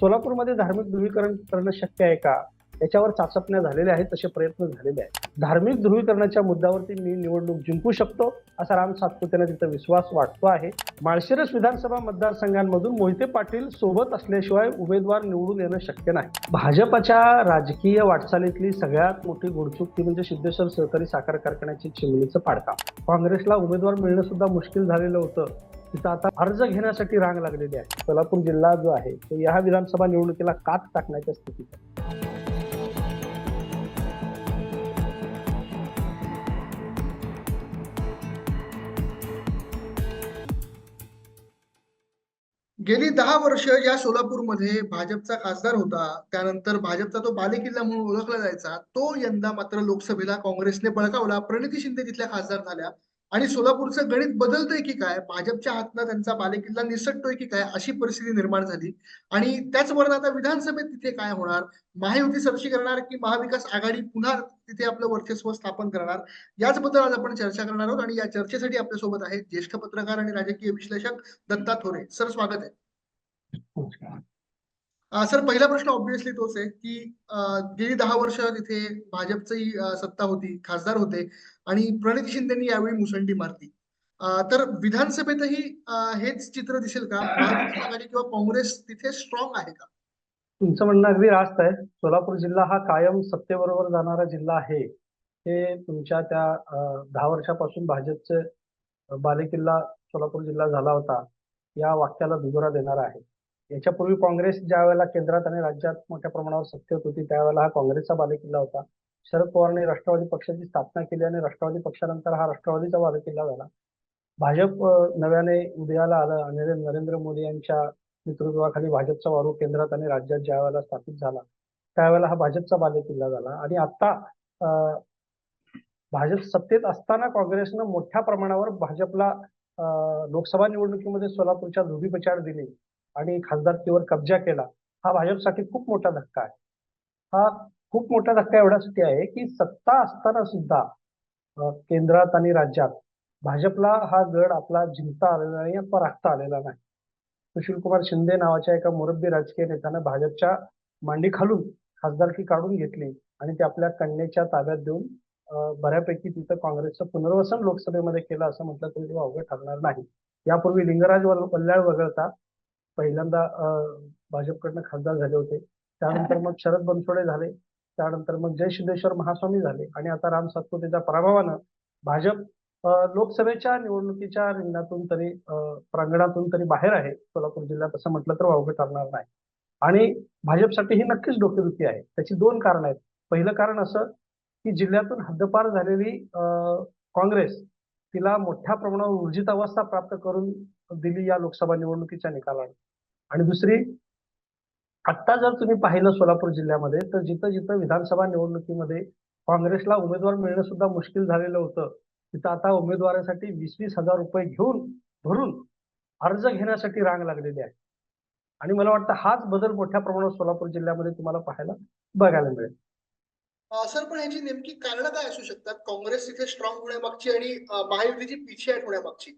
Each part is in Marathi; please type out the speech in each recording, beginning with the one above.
सोलापूरमध्ये धार्मिक ध्रुवीकरण करणं शक्य आहे का? याच्यावर चाचपण्या झालेल्या आहेत तसे प्रयत्न झालेले आहेत. धार्मिक ध्रुवीकरणाच्या मुद्द्यावरती मी निवडणूक जिंकू शकतो असा राम सातपुत्यांना तिथं विश्वास वाटतो आहे. माळशिरस विधानसभा मतदारसंघांमधून मोहिते पाटील सोबत असल्याशिवाय उमेदवार निवडून येणं शक्य नाही. भाजपच्या राजकीय वाटचालीतली सगळ्यात मोठी गोडचूक ती म्हणजे सिद्धेश्वर सहकारी साखर कारखान्याची चिमणीचं पाडका काँग्रेसला उमेदवार मिळणं सुद्धा मुश्किल झालेलं होतं. तिथं आता अर्ज घेण्यासाठी रांग लागलेली आहे. सोलापूर जिल्हा जो आहे तो या विधानसभा निवडणुकीला कात टाकण्याच्या स्थितीत आहे. गेली दहा वर्ष या सोलापूरमध्ये भाजपचा खासदार होता. त्यानंतर भाजपचा तो बालेकिल्ला म्हणून ओळखला जायचा. तो यंदा मात्र लोकसभेला काँग्रेसने बळकावला. प्रणिती शिंदे तिथल्या खासदार झाल्या. आणि सोलापूरचं गणित बदलतंय की काय? भाजपच्या हातनं त्यांचा बालेकिल्ला निसटतोय की काय? अशी परिस्थिती निर्माण झाली. आणि त्याचबरोबर आता विधानसभेत तिथे काय होणार? महायुती सरशी करणार की महाविकास आघाडी पुन्हा तिथे आपलं वर्चस्व स्थापन करणार? याचबद्दल आज आपण चर्चा करणार आहोत आणि या चर्चेसाठी आपल्यासोबत आहेत ज्येष्ठ पत्रकार आणि राजकीय विश्लेषक दत्ता थोरे. सर स्वागत आहे. सर पहिला प्रश्न ऑब्विसली तोच आहे की गेली दहा वर्ष तिथे भाजपची सत्ता होती खासदार होते. आणि प्रणिती शिंदेनी यावेळी मुसंडी मारली. तर विधानसभेतही हेच चित्र दिसेल का? आघाडी किंवा काँग्रेस तिथे स्ट्रॉंग आहे का? तुमचं म्हणणं अगदी रास्त आहे. सोलापूर जिल्हा हा कायम सत्तेबरोबर जाणारा जिल्हा आहे. हे तुमच्या त्या दहा वर्षापासून भाजपचे बालेकिल्ला सोलापूर जिल्हा झाला होता. या वाक्याला दुजोरा देणार आहे. याच्यापूर्वी काँग्रेस ज्या वेळेला केंद्रात आणि राज्यात मोठ्या प्रमाणावर सत्तेत होती त्यावेळेला हा काँग्रेसचा बालेकिल्ला होता. शरद पवारांनी राष्ट्रवादी पक्षाची स्थापना केली आणि राष्ट्रवादी पक्षानंतर हा राष्ट्रवादीचा बालेकिल्ला झाला. भाजप नव्याने उदयाला आलं आणि नरेंद्र मोदी यांच्या नेतृत्वाखाली भाजपचा वारू केंद्रात आणि राज्यात ज्या वेळेला स्थापित झाला त्यावेळेला हा भाजपचा बालेकिल्ला झाला. आणि आता भाजप सत्तेत असताना काँग्रेसनं मोठ्या प्रमाणावर भाजपला लोकसभा निवडणुकीमध्ये सोलापूरच्या धोबीपछाड दिली आणि खासदारकीवर कब्जा केला. हा भाजपसाठी खूप मोठा धक्का आहे. हा खूप मोठा धक्का एवढ्यासाठी आहे की सत्ता असताना सुद्धा केंद्रात आणि राज्यात भाजपला हा गड आपला जिंकता आलेला नाही अथवा राखता आलेला नाही. सुशील कुमार शिंदे नावाच्या एका मुरब्बी राजकीय नेत्यानं भाजपच्या मांडी खालून खासदारकी काढून घेतली आणि ते आपल्या कन्येच्या ताब्यात देऊन बऱ्यापैकी तिथं काँग्रेसचं पुनर्वसन लोकसभेमध्ये केलं असं म्हटलं तरी ते अवघड ठरणार नाही. यापूर्वी लिंगराज वल्ल्याळ वगळता पहिल्यांदा भाजपकडनं खासदार झाले होते. त्यानंतर मग शरद बनसोडे झाले. त्यानंतर मग जय सिद्धेश्वर महास्वामी झाले. आणि आता राम सातपुतेच्या पराभवानं भाजप लोकसभेच्या निवडणुकीच्या रिंगणातून तरी प्रांगणातून तरी बाहेर आहे. सोलापूर जिल्ह्यात असं म्हटलं तर वावगं ठरणार नाही. आणि भाजपसाठी ही नक्कीच डोकेदुखी आहे. त्याची दोन कारण आहेत. पहिलं कारण असं की जिल्ह्यातून हद्दपार झालेली काँग्रेस तिला मोठ्या प्रमाणावर ऊर्जित अवस्था प्राप्त करून दिली या लोकसभा निवडणुकीच्या निकालाने. आणि दुसरी आत्ता जर तुम्ही पाहिलं सोलापूर जिल्ह्यामध्ये तर जिथं जिथं विधानसभा निवडणुकीमध्ये काँग्रेसला उमेदवार मिळणं सुद्धा मुश्किल झालेलं होतं तिथं आता उमेदवारासाठी वीस वीस हजार रुपये घेऊन भरून अर्ज घेण्यासाठी रांग लागलेली आहे. आणि मला वाटतं हाच बदल मोठ्या प्रमाणावर सोलापूर जिल्ह्यामध्ये तुम्हाला पाहायला बघायला मिळेल. सर पण ह्याची नेमकी कारण काय असू शकतात? काँग्रेस तिथे स्ट्रॉंग होण्यामागची आणि महायुतीची पिछेहाट होण्यामागची.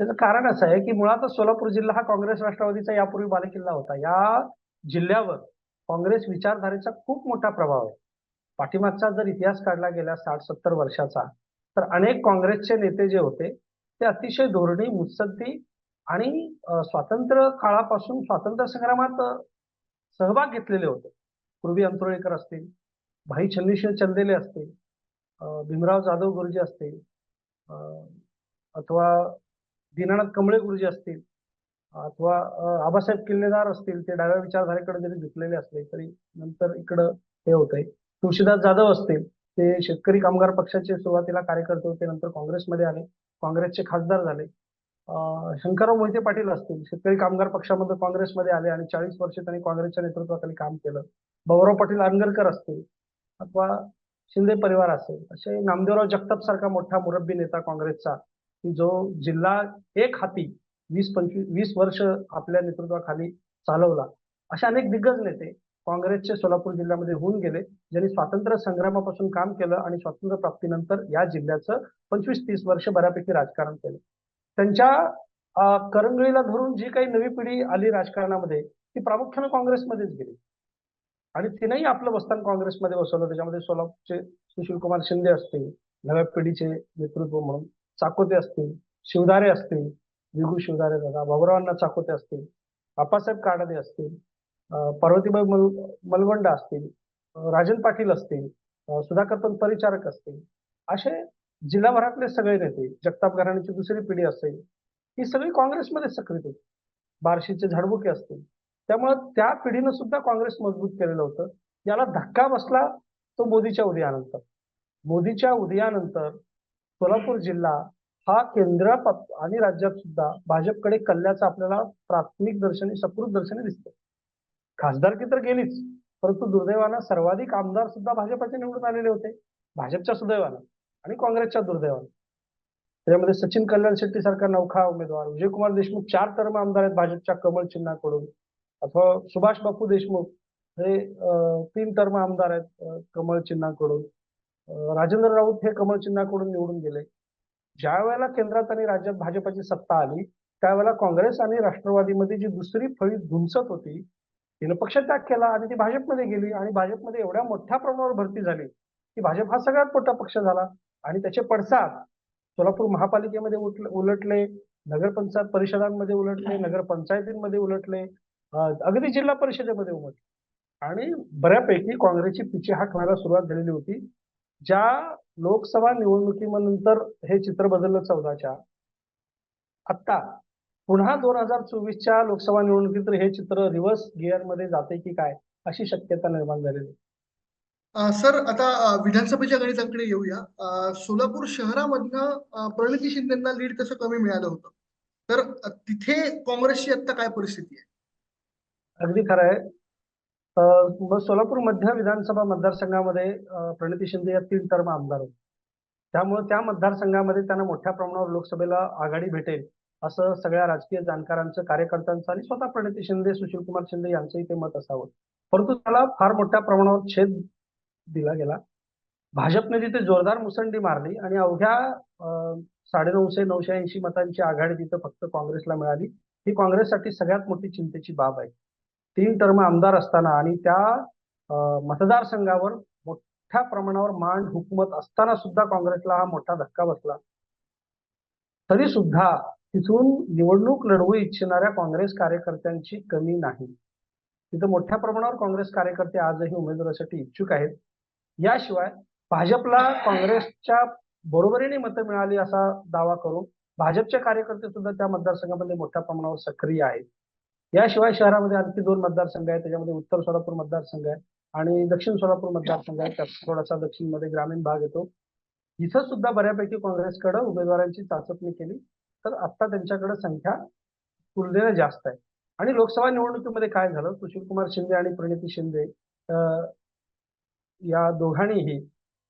त्याचं कारण असं आहे की मुळातच सोलापूर जिल्हा हा काँग्रेस राष्ट्रवादीचा यापूर्वी बालेकिल्ला होता. या जिल्ह्यावर काँग्रेस विचारधारेचा खूप मोठा प्रभाव आहे. पाठीमागचा जर इतिहास काढला गेला साठ सत्तर वर्षाचा तर अनेक काँग्रेसचे नेते जे होते ते अतिशय धोरणी मुत्सद्दी आणि स्वातंत्र्य काळापासून स्वातंत्र्य संग्रामात सहभाग घेतलेले होते. पूर्वी अंतरोळीकर असतील भाई छन्नीशिव चंदेले असतील भीमराव जाधव गुरुजी असतील अथवा दीनानाथ कमळे गुरुजी असतील अथवा आबासाहेब किल्लेदार असतील ते डाव्या विचारधारेकडे जरी झुकलेले असले तरी नंतर इकडं हे होतंय. तुळशीदास जाधव असतील ते शेतकरी कामगार पक्षाचे सुरुवातीला कार्यकर्ते होते नंतर काँग्रेसमध्ये आले काँग्रेसचे खासदार झाले. शंकरराव मोहिते पाटील असतील शेतकरी कामगार पक्षामध्ये काँग्रेसमध्ये आले आणि चाळीस वर्ष त्यांनी काँग्रेसच्या नेतृत्वाखाली काम केलं. भाऊराव पाटील आनगरकर असतील अथवा शिंदे परिवार असेल असे नामदेवराव जगताप सारखा मोठा मुरब्बी नेता काँग्रेसचा की जो जिल्हा एक हाती वीस पंचवीस वीस वर्ष आपल्या नेतृत्वाखाली चालवला. असे अनेक दिग्गज नेते काँग्रेसचे सोलापूर जिल्ह्यामध्ये होऊन गेले ज्यांनी स्वातंत्र्य संग्रामापासून काम केलं आणि स्वातंत्र्य प्राप्तीनंतर या जिल्ह्याचं पंचवीस तीस वर्ष बऱ्यापैकी राजकारण केलं. त्यांच्या करंगळीला धरून जी काही नवी पिढी आली राजकारणामध्ये ती प्रामुख्याने काँग्रेसमध्येच गेली. आणि तिनेही आपलं बस्तान काँग्रेसमध्ये बसवलं. त्याच्यामध्ये सोलापूरचे सुशील कुमार शिंदे असतील नव्या पिढीचे नेतृत्व म्हणून चाकोते असतील शिवदारे असतील विगू शिवदारे दादा. बाबुरावांना चाकोते असतील आप्पासाहेब काडदे असतील पार्वतीबाई मल मलवंडा असतील राजन पाटील असतील अं, सुधाकर परिचारक असतील. असे जिल्हाभरातले सगळे नेते जगताप घराण्याची दुसरी पिढी असेल ही सगळी काँग्रेसमध्ये सक्रिय होती. बार्शीचे झाडबुके असतील. त्यामुळे त्या पिढीनं सुद्धा काँग्रेस मजबूत केलेलं होतं. याला धक्का बसला तो मोदीच्या उदयानंतर. मोदीच्या उदयानंतर सोलापूर जिल्हा हा केंद्र आणि राज्यात सुद्धा भाजपकडे कल्ल्याचं आपल्याला प्राथमिक दर्शनी सकृत दर्शनी दिसतं. खासदारकी तर गेलीच परंतु दुर्दैवानं सर्वाधिक आमदार सुद्धा भाजपचे निवडून आलेले होते भाजपच्या सुदैवानं आणि काँग्रेसच्या दुर्दैवानं. त्याच्यामध्ये सचिन कल्याण शेट्टी सारखा नौखा उमेदवार विजयकुमार देशमुख चार टर्म आमदार आहेत भाजपच्या कमल चिन्हाकडून अथवा सुभाष बापू देशमुख हे तीन टर्म आमदार आहेत कमल कमळ चिन्हाकडून. राजेंद्र राऊत हे कमळ चिन्हाकडून निवडून गेले. ज्या वेळेला केंद्रात आणि राज्यात भाजपची सत्ता आली त्यावेळेला काँग्रेस आणि राष्ट्रवादीमध्ये जी दुसरी फळी धुमसत होती तिनं पक्षत्याग केला आणि ती भाजपमध्ये गेली आणि भाजपमध्ये एवढ्या मोठ्या प्रमाणावर भरती झाली की भाजप हा सगळ्यात मोठा पक्ष झाला आणि त्याचे पडसाद सोलापूर महापालिकेमध्ये उलटले नगरपंचायत परिषदांमध्ये उलटले नगरपंचायतींमध्ये उलटले अगदी जिल्हा परिषदेमध्ये उमटले आणि बऱ्यापैकी काँग्रेसची पिछे हाक सुरुवात झालेली होती. ज्या लोकसभा निवडणुकीनंतर हे चित्र बदललं चौदाच्या आत्ता पुन्हा दोन हजार चोवीसच्या लोकसभा निवडणुकीत हे चित्र रिव्हर्स गिअरमध्ये जाते की काय अशी शक्यता निर्माण झालेली सर आता विधानसभेच्या गणितांकडे येऊया. सोलापूर शहरामधनं प्रणिती शिंदेना लीड तसं कमी मिळालं होतं? तर तिथे काँग्रेसची आता काय परिस्थिती आहे? अगदी खरं आहे. सोलापूर मध्य विधानसभा मतदारसंघामध्ये प्रणिती शिंदे या तीन टर्म आमदार होते. त्यामुळे त्या मतदारसंघामध्ये त्यांना मोठ्या प्रमाणावर लोकसभेला आघाडी भेटेल असं सगळ्या राजकीय जाणकारांचं कार्यकर्त्यांचं आणि स्वतः प्रणिती शिंदे सुशील कुमार शिंदे यांचंही ते मत असावं. परंतु त्याला फार मोठ्या प्रमाणावर छेद दिला गेला. भाजपने तिथे जोरदार मुसंडी मारली आणि अवघ्या साडेनऊशे नऊशे ऐंशी मतांची आघाडी तिथं फक्त काँग्रेसला मिळाली. ही काँग्रेससाठी सगळ्यात मोठी चिंतेची बाब आहे. तीन टर्म आमदार असताना आणि त्या मतदारसंघावर मोठ्या प्रमाणावर मांड हुकूमत असताना सुद्धा काँग्रेसला हा मोठा धक्का बसला. तरी सुद्धा तिथून निवडणूक लढवू इच्छिणाऱ्या काँग्रेस कार्यकर्त्यांची कमी नाही. तिथं मोठ्या प्रमाणावर काँग्रेस कार्यकर्ते आजही उमेदवारासाठी इच्छुक आहेत. याशिवाय भाजपला काँग्रेसच्या बरोबरीने मतं मिळाली असा दावा करून भाजपचे कार्यकर्ते सुद्धा त्या मतदारसंघामध्ये मोठ्या प्रमाणावर सक्रिय आहेत. याशिवाय शहरामध्ये आणखी दोन मतदारसंघ आहेत. त्याच्यामध्ये उत्तर सोलापूर मतदारसंघ आहे आणि दक्षिण सोलापूर मतदारसंघ आहे. त्यात थोडासा दक्षिणमध्ये ग्रामीण भाग येतो. इथं सुद्धा बऱ्यापैकी काँग्रेसकडे उमेदवारांची चाचपणी केली. तर आता त्यांच्याकडे संख्या तुलनेने जास्त आहे. आणि लोकसभा निवडणुकीमध्ये काय झालं? सुशील कुमार शिंदे आणि प्रणिती शिंदे या दोघांनीही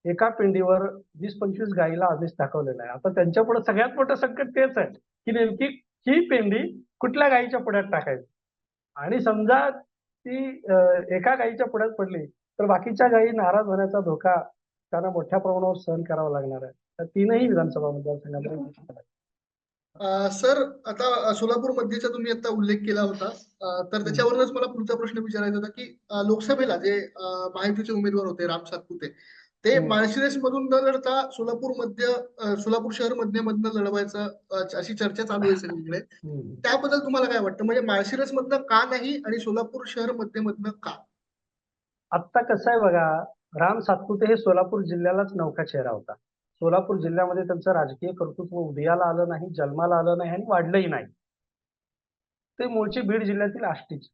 एका पिंडीवर वीस पंचवीस गायीला आदेश दाखवलेला आहे. आता त्यांच्यापुढे सगळ्यात मोठं संकट तेच आहे की नेमकी ही पेंडी कुठल्या गायीच्या पुढ्यात टाकायची? आणि समजा ती एका गायीच्या पुढ्यात पडली तर बाकीच्या गायी नाराज होण्याचा धोका त्यांना मोठ्या प्रमाणावर सहन करावा लागणार आहे. तर तीनही विधानसभा. अ, सर आता सोलापूर मध्येचा तुम्ही आता उल्लेख केला होता. तर त्याच्यावरूनच मला पुढचा प्रश्न विचारायचा होता की लोकसभेला जे महायुतीचे उमेदवार होते राम सातपुते ते हम्म. माळशिरस मधून न लढता सोलापूर मध्य सोलापूर शहर मध्य मधनं लढवायचं अशी चर्चा चालू आहे सगळीकडे. त्याबद्दल तुम्हाला काय वाटतं? म्हणजे माळशिरस मधनं का नाही आणि सोलापूर शहर मध्य मधनं का? आत्ता कसं आहे बघा राम सातपुते हे सोलापूर जिल्ह्यालाच नौका चेहरा होता. सोलापूर जिल्ह्यामध्ये त्यांचं राजकीय कर्तृत्व उदयाला आलं नाही जन्माला आलं नाही आणि वाढलंही नाही. ते मूळचे बीड जिल्ह्यातील आष्टीचे.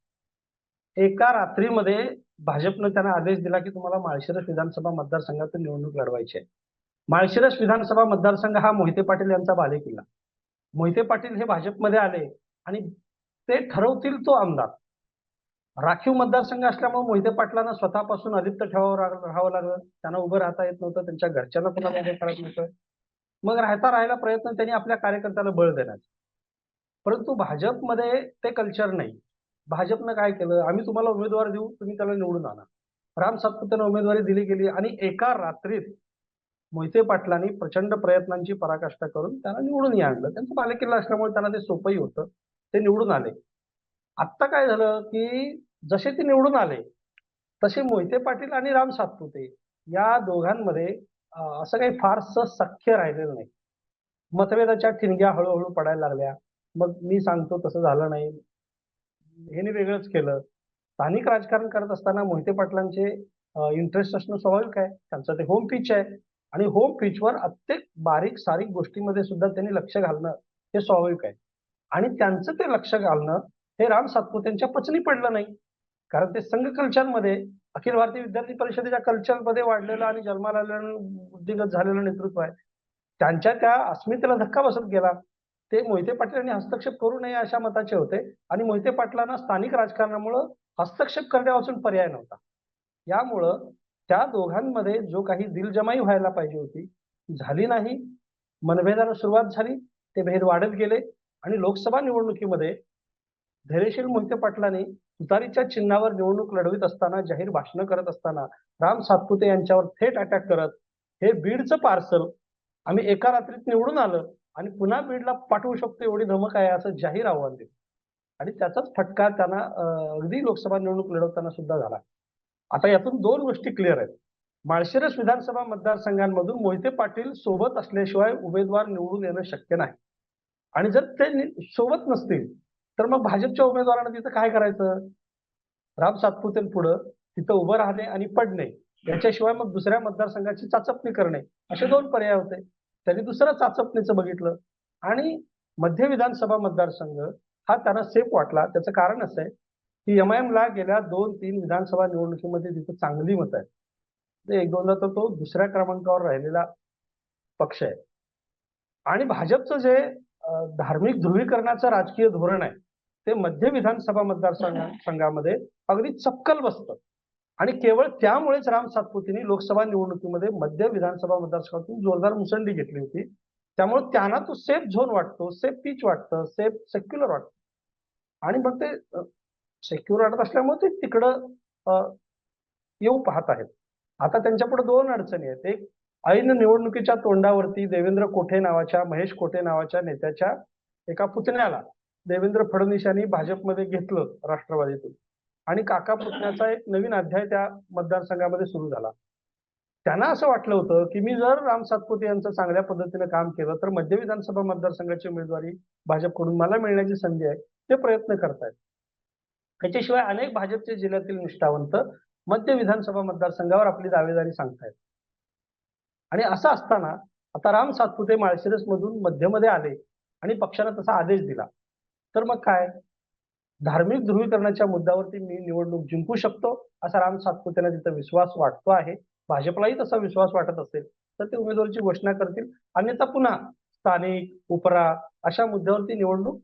एका रात्रीमध्ये भाजपनं त्यांना आदेश दिला की तुम्हाला माळशिरस विधानसभा मतदारसंघातून निवडणूक लढवायची आहे. माळशिरस विधानसभा मतदारसंघ हा मोहिते पाटील यांचा बालेकिल्ला मोहिते पाटील हे भाजपमध्ये आले आणि ते ठरवतील तो आमदार. राखीव मतदारसंघ असल्यामुळे मोहिते पाटलांना स्वतःपासून अलिप्त ठेवावं राहावं लागलं. त्यांना उभं राहता येत नव्हतं त्यांच्या घरच्यांना पुन्हा उभं करत नव्हतं. मग राहता राहायला प्रयत्न त्यांनी आपल्या कार्यकर्त्याला बळ देण्याचा. परंतु भाजपमध्ये ते कल्चर नाही. भाजपनं काय केलं? आम्ही तुम्हाला उमेदवार देऊ तुम्ही त्याला निवडून आणा. राम सातपुतेनं उमेदवारी दिली गेली आणि एका रात्रीत मोहिते पाटलांनी प्रचंड प्रयत्नांची पराकाष्ठा करून त्यांना निवडून आणलं. त्यांचं बालेकिल्ला असल्यामुळे त्यांना ते सोपंही होतं. ते निवडून आले. आत्ता काय झालं की जसे ते निवडून आले तसे मोहिते पाटील आणि राम सातपुते या दोघांमध्ये असं काही फारसं सख्य राहिलेलं नाही. मतभेदाच्या ठिणग्या हळूहळू पडायला लागल्या. मग मी सांगतो तसं झालं नाही. ह्याने वेगळंच केलं. स्थानिक राजकारण करत असताना मोहिते पाटलांचे इंटरेस्ट असणं स्वाभाविक आहे. त्यांचं ते होम पिच आहे. आणि होम पिचवर अत्येक बारीक सारीक गोष्टीमध्ये सुद्धा त्यांनी लक्ष घालणं हे स्वाभाविक आहे. आणि त्यांचं ते लक्ष घालणं हे राम सातपुतेंच्या पचनी पडलं नाही. कारण ते संघ कल्चरमध्ये अखिल भारतीय विद्यार्थी परिषदेच्या कल्चरमध्ये वाढलेलं आणि जन्माला आलेलं बुद्धिगत झालेलं नेतृत्व आहे. त्यांच्या त्या अस्मितेला धक्का बसत गेला. ते मोहिते पाटील यांनी हस्तक्षेप करू नये अशा मताचे होते. आणि मोहिते पाटलांना स्थानिक राजकारणामुळं हस्तक्षेप करण्यापासून पर्याय नव्हता. यामुळं त्या दोघांमध्ये जो काही दिलजमाई व्हायला पाहिजे होती झाली नाही. मनभेदाला सुरुवात झाली ते भेद वाढत गेले. आणि लोकसभा निवडणुकीमध्ये धैर्यशील मोहिते पाटलांनी तुतारीच्या चिन्हावर निवडणूक लढवित असताना जाहीर भाषणं करत असताना राम सातपुते यांच्यावर थेट अटॅक करत हे बीडचं पार्सल आम्ही एका रात्रीत निवडून आलं. आणि पुन्हा बीडला पाठवू शकतो एवढी धमक आहे असं जाहीर आव्हान दिलं आणि त्याचाच फटका त्यांना अगदी लोकसभा निवडणूक लढवताना सुद्धा झाला. आता यातून दोन गोष्टी क्लिअर आहेत. माळशिरस विधानसभा मतदारसंघांमधून मोहिते पाटील सोबत असल्याशिवाय उमेदवार निवडून येणं शक्य नाही. आणि जर ते सोबत नसतील तर मग भाजपच्या उमेदवारांना तिथं काय करायचं? राम सातपुते पुढं तिथं उभं राहणे आणि पडणे याच्याशिवाय मग दुसऱ्या मतदारसंघाची चाचपणी करणे असे दोन पर्याय होते. त्यांनी दुसरं चाचपणीचं बघितलं. आणि मध्य विधानसभा मतदारसंघ हा त्यांना सेफ वाटला. त्याचं कारण असं आहे की एम आय ला गेल्या दोन तीन विधानसभा निवडणुकीमध्ये तिथं चांगली मत आहेत. ते एक दोनदा तर तो दुसऱ्या क्रमांकावर राहिलेला पक्ष आहे. आणि भाजपचं जे धार्मिक ध्रुवीकरणाचं राजकीय धोरण आहे ते मध्य विधानसभा मतदारसंघ संघामध्ये अगदी चपकल बसतं. आणि केवळ त्यामुळेच राम सातपुतींनी लोकसभा निवडणुकीमध्ये मध्य विधानसभा मतदारसंघातून जोरदार मुसंडी घेतली होती. त्यामुळे त्यांना तो सेफ झोन वाटतो सेफ पिच वाटतं सेफ सेक्युलर वाटतं. आणि मग ते सेक्युलर वाटत असल्यामुळे ते तिकडं येऊ पाहत आहेत. आता त्यांच्यापुढे दोन अडचणी आहेत. एक ऐन निवडणुकीच्या तोंडावरती देवेंद्र कोठे नावाच्या महेश कोठे नावाच्या नेत्याच्या एका पुतण्याला देवेंद्र फडणवीस यांनी भाजपमध्ये घेतलं राष्ट्रवादीतून. आणि काका पुतण्याचा एक नवीन अध्याय त्या मतदारसंघामध्ये सुरू झाला. त्यांना असं वाटलं होतं की मी जर राम सातपुते यांचं चांगल्या पद्धतीने काम केलं तर मध्य विधानसभा मतदारसंघाची उमेदवारी भाजपकडून मला मिळण्याची संधी आहे ते प्रयत्न करतायत. याच्याशिवाय अनेक भाजपचे जिल्ह्यातील निष्ठावंत मध्य विधानसभा मतदारसंघावर आपली दावेदारी सांगतायत. आणि असं असताना आता राम सातपुते माळशिरस मधून मध्यमध्ये आले आणि पक्षानं तसा आदेश दिला. तर मग काय? धार्मिक ध्रुवीकरणाच्या मुद्द्यावरती मी निवडणूक जिंकू शकतो असा राम सातपुतेला तिथं विश्वास वाटतो आहे भाजपलाही तसा विश्वास वाटत असेल तर ते उमेदवारीची घोषणा करतील. अन्यथा पुन्हा स्थानिक उपरा अशा मुद्द्यावरती निवडणूक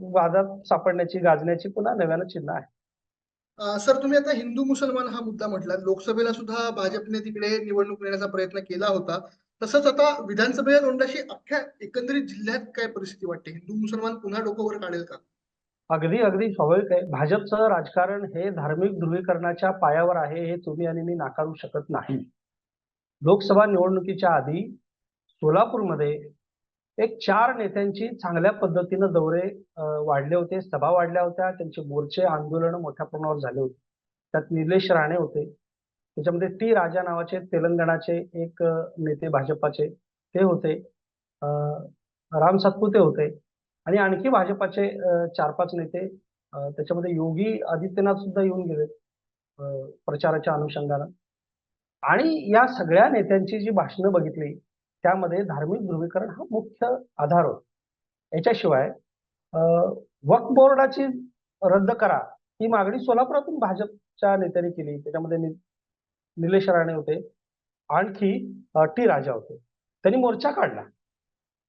वादात सापडण्याची गाजण्याची पुन्हा नव्यानं चिन्ह आहे. सर तुम्ही आता हिंदू मुसलमान हा मुद्दा म्हटला लोकसभेला सुद्धा भाजपने तिकडे निवडणूक नेण्याचा प्रयत्न केला होता. तसंच आता विधानसभेच्या तोंडाशी अख्ख्या एकंदरीत जिल्ह्यात काय परिस्थिती वाटते? हिंदू मुसलमान पुन्हा डोकोवर काढेल का? अगदी अगदी. स्वाभाविक आहे भाजपचं राजकारण हे धार्मिक ध्रुवीकरणाच्या पायावर आहे हे तुम्ही आणि मी नाकारू शकत नाही. लोकसभा निवडणुकीच्या आधी सोलापूरमध्ये एक चार नेत्यांची चांगल्या पद्धतीनं दौरे वाढले होते सभा वाढल्या होत्या. त्यांचे मोर्चे आंदोलन मोठ्या प्रमाणावर झाले होते. त्यात निलेश राणे होते. त्याच्यामध्ये टी राजा नावाचे तेलंगणाचे एक नेते भाजपाचे ते होते. राम सातपुते होते. आणि आणखी भाजपाचे चार पाच नेते त्याच्यामध्ये योगी आदित्यनाथ सुद्धा येऊन गेले प्रचाराच्या अनुषंगानं. आणि या सगळ्या नेत्यांची जी भाषणं बघितली त्यामध्ये धार्मिक ध्रुवीकरण हा मुख्य आधार होता. याच्याशिवाय वक्फ बोर्डाची रद्द करा ही मागणी सोलापुरातून भाजपच्या नेत्यांनी केली. त्याच्यामध्ये निलेश राणे होते. आणखी टी राजा होते. त्यांनी मोर्चा काढला.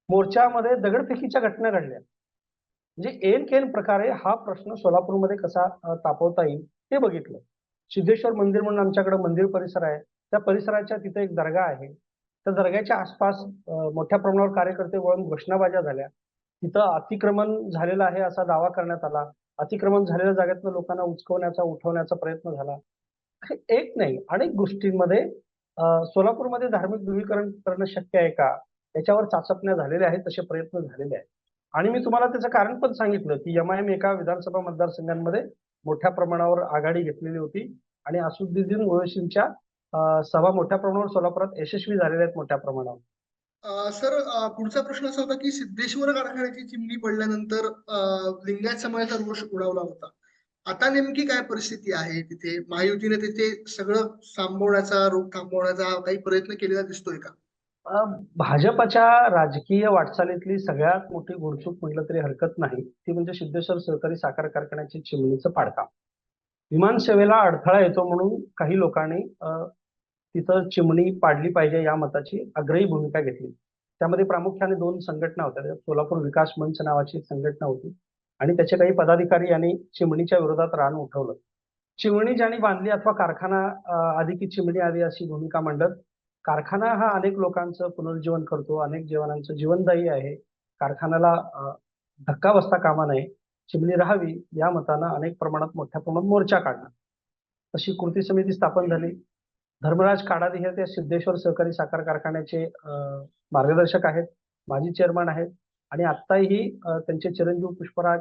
मोर्चामध्ये दगडफेकीच्या घटना घडल्या. म्हणजे एन केन प्रकारे हा प्रश्न सोलापूरमध्ये कसा तापवता येईल हे बघितलं. सिद्धेश्वर मंदिर म्हणून आमच्याकडे मंदिर परिसर आहे. त्या परिसराच्या तिथे एक दर्गा आहे. त्या दर्ग्याच्या आसपास मोठ्या प्रमाणावर कार्यकर्ते वळून घोषणाबाज्या झाल्या. तिथं अतिक्रमण झालेलं आहे असा दावा करण्यात आला. अतिक्रमण झालेल्या जागेतनं लोकांना उचकवण्याचा उठवण्याचा प्रयत्न झाला. एक नाही अनेक गोष्टींमध्ये सोलापूरमध्ये धार्मिक ध्रुवीकरण करणं शक्य आहे का? याच्यावर चाचपण्या झालेल्या आहेत तसे प्रयत्न झालेले आहेत. आणि मी तुम्हाला त्याचं कारण पण सांगितलं की एम आय एम एका विधानसभा मतदारसंघांमध्ये मोठ्या प्रमाणावर आघाडी घेतलेली होती. आणि असुद्दीन ओवेसींच्या सभा मोठ्या प्रमाणावर सोलापुरात यशस्वी झालेल्या आहेत मोठ्या प्रमाणावर. सर पुढचा प्रश्न असा होता की सिद्धेश्वर कारखान्याची चिमणी पडल्यानंतर अ, लिंगायत समाजाचा रोष उडावला होता. आता नेमकी काय परिस्थिती आहे तिथे? महायुतीने तिथे सगळं थांबवण्याचा रोग थांबवण्याचा काही प्रयत्न केलेला दिसतोय का? भाजपच्या राजकीय वाटचालीतली सगळ्यात मोठी गुणचूक म्हटलं तरी हरकत नाही. ती म्हणजे सिद्धेश्वर सहकारी साखर कारखान्याची चिमणीचं पाडकाम. विमान सेवेला अडथळा येतो म्हणून काही लोकांनी तिथं चिमणी पाडली पाहिजे या मताची आग्रही भूमिका घेतली. त्यामध्ये प्रामुख्याने दोन संघटना होत्या. सोलापूर विकास मंच नावाची संघटना होती आणि त्याचे काही पदाधिकारी यांनी चिमणीच्या विरोधात रान उठवलं. चिमणी ज्यांनी बांधली अथवा कारखाना आधी की चिमणी आधी अशी भूमिका मांडत कारखाना हा अनेक लोकांचं पुनर्जीवन करतो अनेक जीवनांचं जीवनदायी आहे. कारखान्याला अं, धक्का बसता कामा नये चिमणी राहावी या मतानं अनेक प्रमाणात मोठ्या प्रमाणात मोर्चा काढला. तशी कृती समिती स्थापन झाली. धर्मराज काडादी हे ते सिद्धेश्वर सहकारी साखर कारखान्याचे अं, मार्गदर्शक आहेत माजी चेअरमन आहेत आणि आत्ताही त्यांचे चिरंजीव पुष्पराज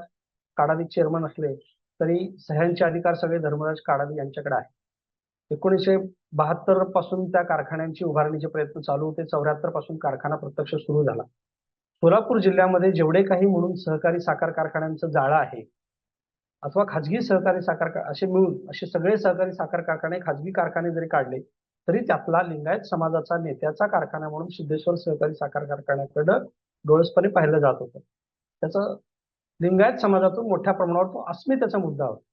काडादी चेअरमन असले तरी सह्यांचे अधिकार सगळे धर्मराज काडादी यांच्याकडे आहेत. एकोणीसशे बहात्तरपासून त्या कारखान्यांची उभारणीचे प्रयत्न चालू होते. चौऱ्याहत्तरपासून कारखाना प्रत्यक्ष सुरू झाला. सोलापूर जिल्ह्यामध्ये जेवढे काही म्हणून सहकारी साखर कारखान्यांचं जाळं आहे अथवा खाजगी सहकारी साखर असे मिळून असे सगळे सहकारी साखर कारखाने खाजगी कारखाने जरी काढले तरी त्यातला लिंगायत समाजाचा नेत्याचा कारखाना म्हणून सिद्धेश्वर सहकारी साखर कारखान्याकडं डोळसपणे पाहिलं जात होतं. त्याचं लिंगायत समाजातून मोठ्या प्रमाणावर तो अस्मितेचा मुद्दा होता.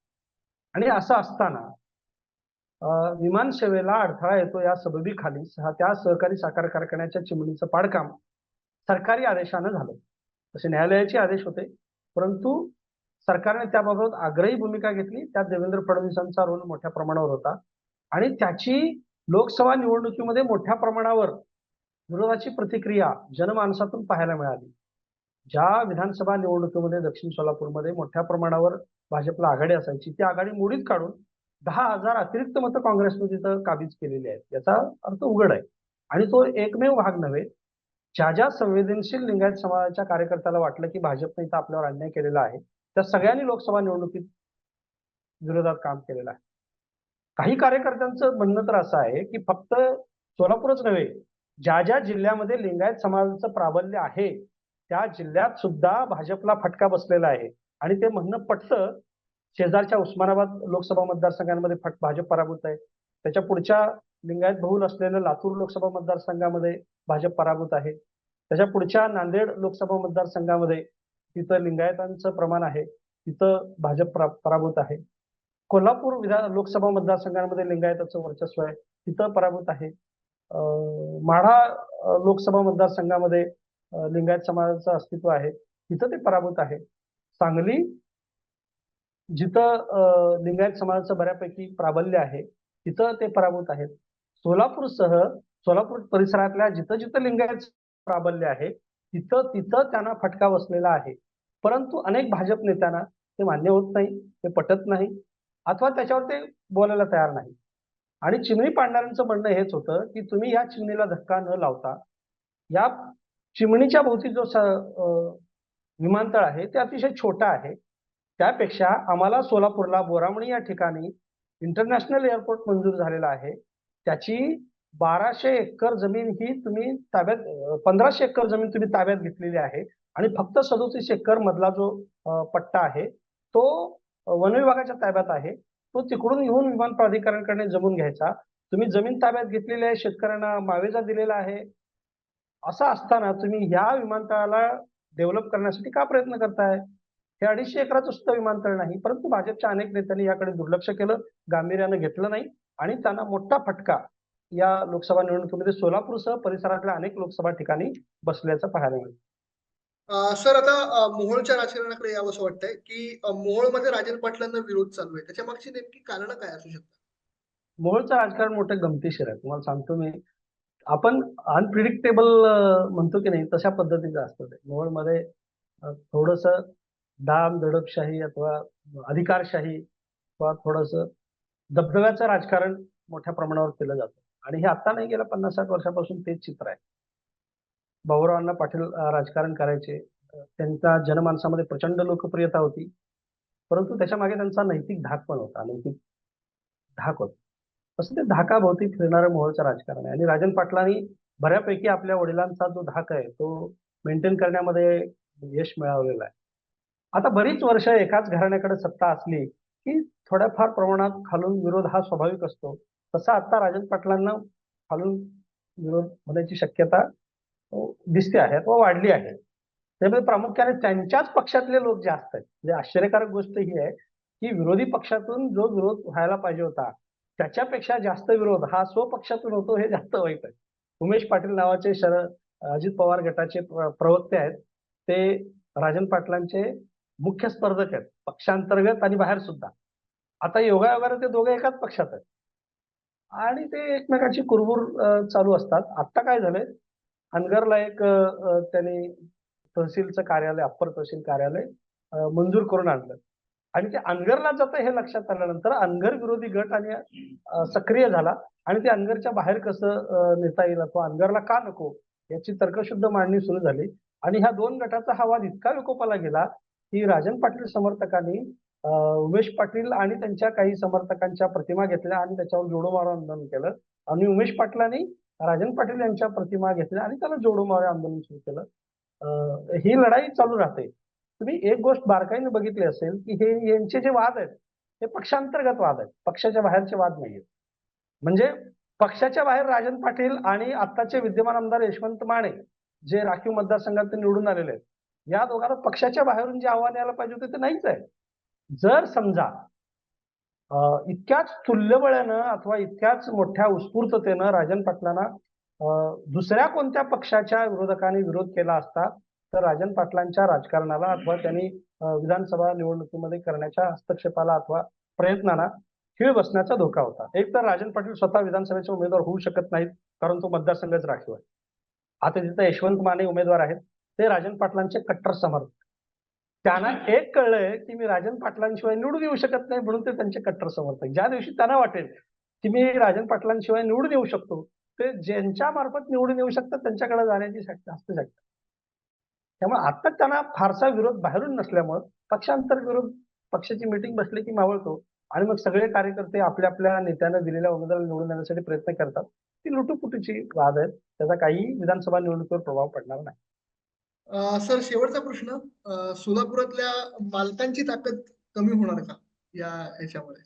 आणि असं असताना अं, विमान सेवेला अडथळा येतो या सबबीखाली त्या सहकारी साखर कारखान्याच्या चिमणीचं पाडकाम सरकारी आदेशानं झालं. तसे न्यायालयाचे आदेश होते. परंतु सरकारने त्याबाबत आग्रही भूमिका घेतली. त्यात देवेंद्र फडणवीसांचा रोल मोठ्या प्रमाणावर होता. आणि त्याची लोकसभा निवडणुकीमध्ये मोठ्या प्रमाणावर विरोधाची प्रतिक्रिया जनमानसातून पाहायला मिळाली. ज्या विधानसभा निवडणुकीमध्ये दक्षिण सोलापूरमध्ये मोठ्या प्रमाणावर भाजपला आघाडी असायची ती आघाडी मोडीत काढून दहा हजार अतिरिक्त मतं काँग्रेसने तिथं काबीज केलेली आहेत. याचा अर्थ उघड आहे. आणि तो एकमेव भाग नव्हे ज्या ज्या संवेदनशील लिंगायत समाजाच्या कार्यकर्त्याला वाटलं की भाजपने इथं आपल्यावर अन्याय केलेला आहे त्या सगळ्यांनी लोकसभा निवडणुकीत विरोधात काम केलेलं आहे. काही कार्यकर्त्यांचं म्हणणं तर असं आहे की फक्त सोलापूरच नव्हे ज्या ज्या जिल्ह्यामध्ये लिंगायत समाजाचं प्राबल्य आहे त्या जिल्ह्यात सुद्धा भाजपला फटका बसलेला आहे. आणि ते म्हणणं पटतं शेजारच्या उस्मानाबाद लोकसभा मतदारसंघांमध्ये फट भाजप पराभूत आहे. त्याच्या पुढच्या लिंगायत बहुल असलेल्या लातूर लोकसभा मतदारसंघामध्ये भाजप पराभूत आहे. त्याच्या पुढच्या नांदेड लोकसभा मतदारसंघामध्ये तिथं लिंगायतांचं प्रमाण आहे. तिथं भाजप पराभूत आहे. कोल्हापूर विधान लोकसभा मतदारसंघांमध्ये लिंगायताचं वर्चस्व आहे. तिथं पराभूत आहे. माढा लोकसभा मतदारसंघामध्ये लिंगायत समाजाचं अस्तित्व आहे. तिथं ते पराभूत आहे. सांगली जिथं लिंगायत समाजाचं बऱ्यापैकी प्राबल्य आहे तिथं ते पराभूत आहेत. सोलापूरसह सोलापूर परिसरातल्या जिथं जिथं लिंगायत प्राबल्य आहे तिथं तिथं त्यांना फटका बसलेला आहे. परंतु अनेक भाजप नेत्यांना ते मान्य होत नाही ते पटत नाही अथवा त्याच्यावर ते बोलायला तयार नाही. आणि चिमणी पाडणाऱ्यांचं म्हणणं हेच होतं की तुम्ही या चिमणीला धक्का न लावता या चिमणीच्या भोवती जो स- विमानतळ आहे ते अतिशय छोटा आहे. त्यापेक्षा आम्हाला सोलापूरला बोरामणी या ठिकाणी इंटरनॅशनल एअरपोर्ट मंजूर झालेला आहे. त्याची बाराशे एकर जमीन ही तुम्ही ताब्यात पंधराशे एकर जमीन तुम्ही ताब्यात घेतलेली आहे. आणि फक्त सदोतीस एकर मधला जो पट्टा आहे तो वन विभागाच्या ताब्यात आहे. तो तिकडून येऊन विमान प्राधिकरणकडे जमून घ्यायचा. तुम्ही जमीन ताब्यात घेतलेली आहे शेतकऱ्यांना मावेजा दिलेला आहे. असं असताना तुम्ही ह्या विमानतळाला डेव्हलप करण्यासाठी का प्रयत्न करताय? हे अडीचशे एकराचं सुद्धा विमानतळ नाही परंतु भाजपच्या अनेक नेत्यांनी याकडे दुर्लक्ष केलं गांभीर्यानं घेतलं नाही आणि त्यांना मोठा फटका या लोकसभा निवडणुकीमध्ये सोलापूरसह परिसरातल्या अनेक लोकसभा ठिकाणी बसल्याचं पाहायला मिळतं सर आता मोहोळच्या राजकारणाकडे यावंसं वाटतंय की मोहोळमध्ये राजन पाटलांना विरोध चालू आहे. त्याच्या मागची नेमकी कारण काय असू शकतात? मोहोळचं राजकारण मोठं गमतीशीर आहे. तुम्हाला सांगतो मी आपण अनप्रिडिक्टेबल म्हणतो की नाही तशा पद्धतीचं असतं ते. मोहोळमध्ये थोडस दाम दडपशाही अथवा अधिकारशाही किंवा थोडस दबदब्याचं राजकारण मोठ्या प्रमाणावर केलं जातं. आणि हे आता नाही गेलं पन्नास साठ वर्षापासून तेच चित्र आहे. भाऊरावांना पाटील राजकारण करायचे. त्यांचा जनमानसामध्ये प्रचंड लोकप्रियता होती. परंतु त्याच्यामागे त्यांचा नैतिक धाक पण होता. नैतिक धाक होता. तसं ते धाकाभोवती फिरणारं मोहळचं राजकारण आहे. आणि राजन पाटलांनी बऱ्यापैकी आपल्या वडिलांचा जो धाक आहे तो मेंटेन करण्यामध्ये यश मिळवलेलं आहे. आता बरीच वर्ष एकाच घराण्याकडे सत्ता असली की थोड्याफार प्रमाणात खालून विरोध हा स्वाभाविक असतो. तसा आता राजन पाटलांना खालून विरोध होण्याची शक्यता दिसते आहे व वाढली आहे. त्यामुळे प्रामुख्याने त्यांच्याच पक्षातले लोक जास्त आहेत म्हणजे आश्चर्यकारक गोष्ट ही आहे की विरोधी पक्षातून जो विरोध व्हायला पाहिजे होता त्याच्यापेक्षा जास्त विरोध हा स्वपक्षातून होतो हे जास्त वाईट आहे. उमेश पाटील नावाचे शरद अजित पवार गटाचे प्रवक्ते आहेत. ते राजन पाटलांचे मुख्य स्पर्धक आहेत पक्षांतर्गत आणि बाहेर सुद्धा. आता योगायोगाने ते दोघे एकाच पक्षात आहेत. आणि ते एकमेकांची कुरबुर चालू असतात. आता काय झालंय? अनगरला एक त्यांनी तहसीलचं कार्यालय अप्पर तहसील कार्यालय मंजूर करून आणलं. आणि ते अनगरला जातं हे लक्षात आल्यानंतर अनगर विरोधी गट आणि सक्रिय झाला. आणि ते अनगरच्या बाहेर कसं नेता येईल अथवा अनगरला का नको याची तर्कशुद्ध मांडणी सुरू झाली. आणि ह्या दोन गटाचा हा वाद इतका विकोपाला गेला की राजन पाटील समर्थकांनी उमेश पाटील आणि त्यांच्या काही समर्थकांच्या प्रतिमा घेतल्या आणि त्याच्यावर जोडो मारो आंदोलन केलं. आणि उमेश पाटलांनी राजन पाटील यांच्या प्रतिमा घेतल्या आणि त्याला जोडो मारो आंदोलन सुरू केलं. ही लढाई चालू राहते. तुम्ही एक गोष्ट बारकाईने बघितली असेल की हे यांचे जे वाद आहेत हे पक्षांतर्गत वाद आहेत. पक्षाच्या बाहेरचे वाद नाही आहेत म्हणजे पक्षाच्या बाहेर राजन पाटील आणि आत्ताचे विद्यमान आमदार यशवंत माने जे राखीव मतदारसंघात निवडून आलेले आहेत या दोघांना पक्षाच्या बाहेरून जे आव्हान यायला पाहिजे होते ते नाहीच आहे. जर समजा अं, इतक्याच तुल्यबळानं अथवा इतक्याच मोठ्या उत्स्फूर्ततेनं राजन पाटलांना दुसऱ्या कोणत्या पक्षाच्या विरोधकांनी विरोध केला असता तर राजन पाटलांच्या राजकारणाला अथवा त्यांनी विधानसभा निवडणुकीमध्ये करण्याच्या हस्तक्षेपाला अथवा प्रयत्नांना खीळ बसण्याचा धोका होता. एक तर राजन पाटील स्वतः विधानसभेचे उमेदवार होऊ शकत नाहीत कारण तो मतदारसंघच राखीव आहे. आता तिथं यशवंत माने उमेदवार आहेत. ते राजन पाटलांचे कट्टर समर्थक त्यांना एक कळलंय की मी राजन पाटलांशिवाय निवडून येऊ शकत नाही म्हणून ते त्यांचे कट्टर समर्थक ज्या दिवशी त्यांना वाटेल की मी राजन पाटलांशिवाय निवडून येऊ शकतो ते ज्यांच्या मार्फत निवडून येऊ शकतात त्यांच्याकडे जाण्याची शक्य असते शक्य. त्यामुळे आता त्यांना फारसा विरोध बाहेरून नसल्यामुळं पक्षांतर विरोध पक्षाची मिटिंग बसली की मावळतो आणि मग सगळे कार्यकर्ते आपल्या आपल्या नेत्यांना दिलेल्या उमेदवाराला निवडून येण्यासाठी प्रयत्न करतात. ती लुटूपुटीची वाद आहेत. त्याचा काही विधानसभा निवडणुकीवर प्रभाव पडणार नाही. सर शेवटचा प्रश्न सोलापुरातल्या मालकांची ताकद कमी होणार का या ह्याच्यामुळे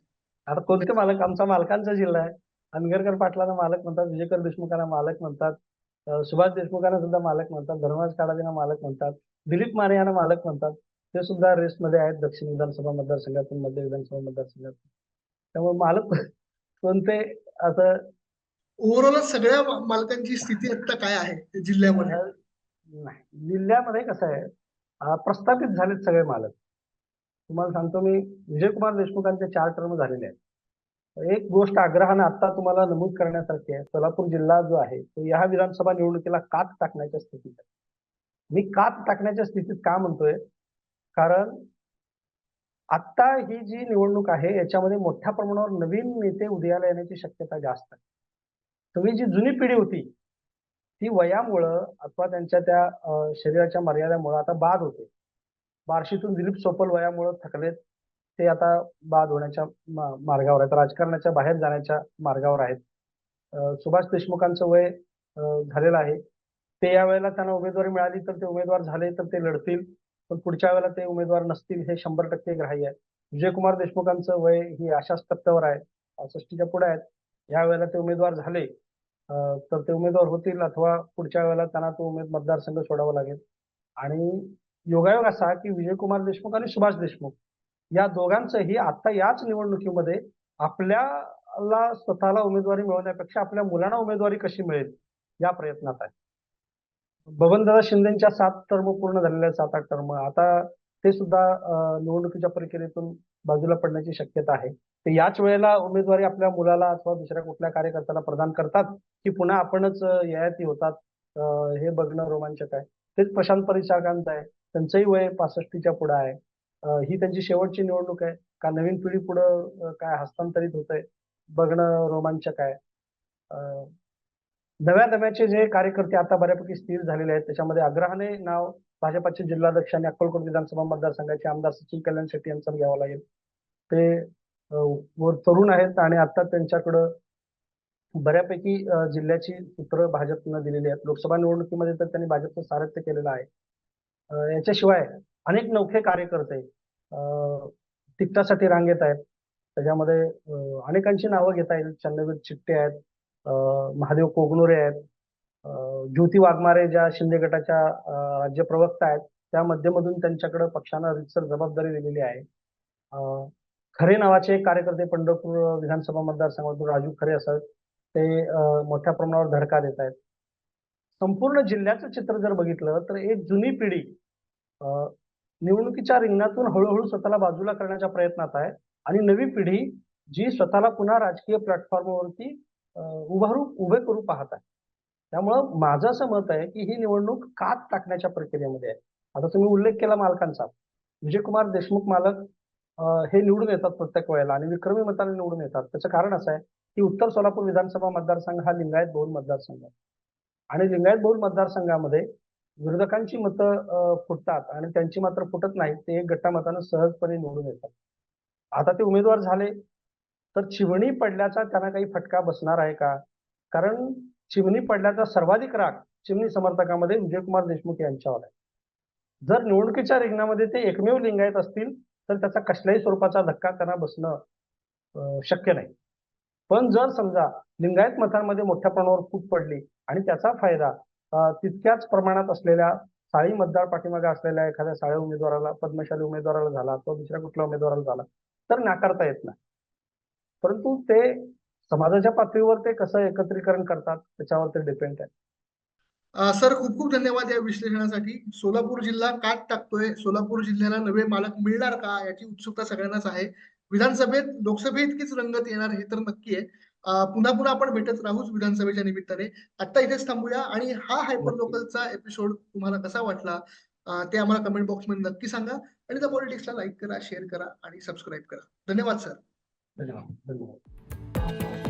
आता कोणते मालक आमचा मालकांचा जिल्हा आहे. अनगरकर पाटलांना मालक म्हणतात विजयकर देशमुखांना मालक म्हणतात सुभाष देशमुखांना सुद्धा मालक म्हणतात धर्मराज काडाजींना मालक म्हणतात दिलीप माने यांना मालक म्हणतात. ते सुद्धा रेसमध्ये आहेत दक्षिण विधानसभा मतदारसंघातून मध्य विधानसभा मतदारसंघातून. त्यामुळे मालक कोणते असं ओव्हरऑल सगळ्या मालकांची स्थिती आता काय आहे जिल्ह्यामध्ये? नाही. जिल्ह्यामध्ये कसं आहे प्रस्थापित झालेत सगळे मालक. तुम्हाला सांगतो मी विजयकुमार देशमुखांचे चार टर्म झालेले आहेत. एक गोष्ट आग्रहाने आता तुम्हाला नमूद करण्यासारखी आहे सोलापूर जिल्हा जो आहे तो या विधानसभा निवडणुकीला कात टाकण्याच्या स्थितीत आहे. मी कात टाकण्याच्या स्थितीत का म्हणतोय? कारण आता ही जी निवडणूक आहे याच्यामध्ये मोठ्या प्रमाणावर नवीन नेते उदयाला येण्याची शक्यता जास्त आहे. तुम्ही जी जुनी पिढी होती ती वयामुळं अथवा त्यांच्या त्या शरीराच्या मर्यादेमुळं आता बाद होते. बार्शीतून दिलीप सोपल वयामुळं थकलेत. ते आता बाद होण्याच्या मार्गावर आहेत. राजकारणाच्या बाहेर जाण्याच्या मार्गावर आहेत. सुभाष देशमुखांचं वय झालेलं आहे. ते या वेळेला त्यांना उमेदवारी मिळाली तर ते उमेदवार झाले तर ते लढतील. पण पुढच्या वेळेला ते उमेदवार नसतील हे शंभर टक्के ग्राह्य आहे. विजयकुमार देशमुखांचं वय ही अशाच टप्प्यावर आहे. पासष्टीच्या पुढे आहेत. या वेळेला ते उमेदवार झाले. तर ते उमेदवार होतील अथवा पुढच्या वेळेला त्यांना तो उमेद मतदारसंघ सोडावा लागेल. आणि योगायोग असा की विजयकुमार देशमुख आणि सुभाष देशमुख या दोघांचंही आता याच निवडणुकीमध्ये आपल्याला स्वतःला उमेदवारी मिळवण्यापेक्षा आपल्या मुलांना उमेदवारी कशी मिळेल या प्रयत्नात आहे. बबनदादा शिंदेच्या सात टर्म पूर्ण झालेल्या आहेत सात आठ टर्म आता ते सुद्धा निवडणुकीच्या प्रक्रियेतून बाजूला पडण्याची शक्यता आहे. ते याच वेळेला उमेदवारी आपल्या मुलाला अथवा दुसऱ्या कुठल्या कार्यकर्त्याला प्रदान करतात की पुन्हा आपणच ययाती होतात हे बघणं रोमांचक आहे. तेच प्रशांत परिचारकांचं आहे. त्यांचंही वय पासष्टीच्या पुढे आहे. ही त्यांची शेवटची निवडणूक आहे. का नवीन पिढी पुढं काय हस्तांतरित होतंय बघणं रोमांचक आहे. नव्या नव्याचे जे कार्यकर्ते आता बऱ्यापैकी स्थिर झालेले आहेत त्याच्यामध्ये आग्रहाने नाव भाजपाचे जिल्हाध्यक्ष आणि अक्कलकोट विधानसभा मतदारसंघाचे आमदार सचिन कल्याण शेट्टी यांचं घ्यावं लागेल. ते वर तरुण आहेत आणि आता त्यांच्याकडं बऱ्यापैकी जिल्ह्याची सूत्र भाजपनं दिलेली आहेत. लोकसभा निवडणुकीमध्ये तर त्यांनी भाजपचं सारथ्य केलेलं आहे. याच्याशिवाय अनेक नौखे कार्यकर्ते अ, रांगेत आहेत. त्याच्यामध्ये अनेकांची नावं घेता येईल. चंद्रवीर चिट्टे आहेत महादेव कोगनोरे आहेत ज्योती वाघमारे ज्या शिंदे गटाच्या राज्य प्रवक्ता आहेत त्या मध्यमधून त्यांच्याकडे पक्षानं रितसर जबाबदारी दिलेली आहे. खरे नावाचे एक कार्यकर्ते पंढरपूर विधानसभा मतदारसंघातून राजू खरे असत. ते मोठ्या प्रमाणावर धडका देत आहेत. संपूर्ण जिल्ह्याचं चित्र जर बघितलं तर एक जुनी पिढी निवडणुकीच्या रिंगणातून हळूहळू स्वतःला बाजूला करण्याच्या प्रयत्नात आहे. आणि नवी पिढी जी स्वतःला पुन्हा राजकीय प्लॅटफॉर्मवरती उभारू उभे करू पाहत आहे. त्यामुळं माझं असं मत आहे की ही निवडणूक कात टाकण्याच्या प्रक्रियेमध्ये आहे. आता तुम्ही उल्लेख केला मालकांचा. विजयकुमार देशमुख मालक हे निवडून येतात प्रत्येक वेळेला आणि विक्रमी मताने निवडून येतात. त्याचं कारण असं आहे की उत्तर सोलापूर विधानसभा मतदारसंघ हा लिंगायत बहुल मतदारसंघ आहे. आणि लिंगायत बहुल मतदारसंघामध्ये विरोधकांची मतं फुटतात आणि त्यांची मात्र फुटत नाही ते एक गट्टा मतानं सहजपणे निवडून येतात. आता ते उमेदवार झाले तर चिमणी पडल्याचा त्यांना काही फटका बसणार आहे का? कारण चिमणी पडल्याचा सर्वाधिक राग चिमणी समर्थकामध्ये विजयकुमार देशमुख यांच्यावर आहे. जर निवडणुकीच्या रिंगणामध्ये ते एकमेव लिंगायत असतील तर त्याचा कसल्याही स्वरूपाचा धक्का त्यांना बसणं शक्य नाही. पण जर समजा लिंगायत मतांमध्ये मोठ्या प्रमाणावर फूट पडली आणि त्याचा फायदा तितक्याच प्रमाणात असलेल्या साळी मतदार पाठीमागे असलेल्या एखाद्या साळ्या उमेदवाराला पद्मशाली उमेदवाराला झाला किंवा दुसऱ्या कुठल्या उमेदवाराला झाला तर नाकारता येत नाही. परंतु ते समाजाच्या पातळीवर ते कसं एकत्रीकरण करतात त्याच्यावर ते डिपेंड आहे. सर खूप खूप धन्यवाद या विश्लेषणासाठी. सोलापूर जिल्हा काट टाकतोय. सोलापूर जिल्ह्याला नवे मालक मिळणार का याची उत्सुकता सगळ्यांनाच आहे. विधानसभेत लोकसभेत इतकीच रंगत येणार हे तर नक्की आहे. पुन्हा पुन्हा आपण भेटत राहूच विधानसभेच्या निमित्ताने. आता इथेच थांबूया आणि हा हायपर. लोकलचा एपिसोड तुम्हाला कसा वाटला ते आम्हाला कमेंट बॉक्समध्ये नक्की सांगा. आणि द पॉलिटिक्सला लाईक करा शेअर करा आणि सबस्क्राईब करा. धन्यवाद सर धन्यवाद. धन्यवाद.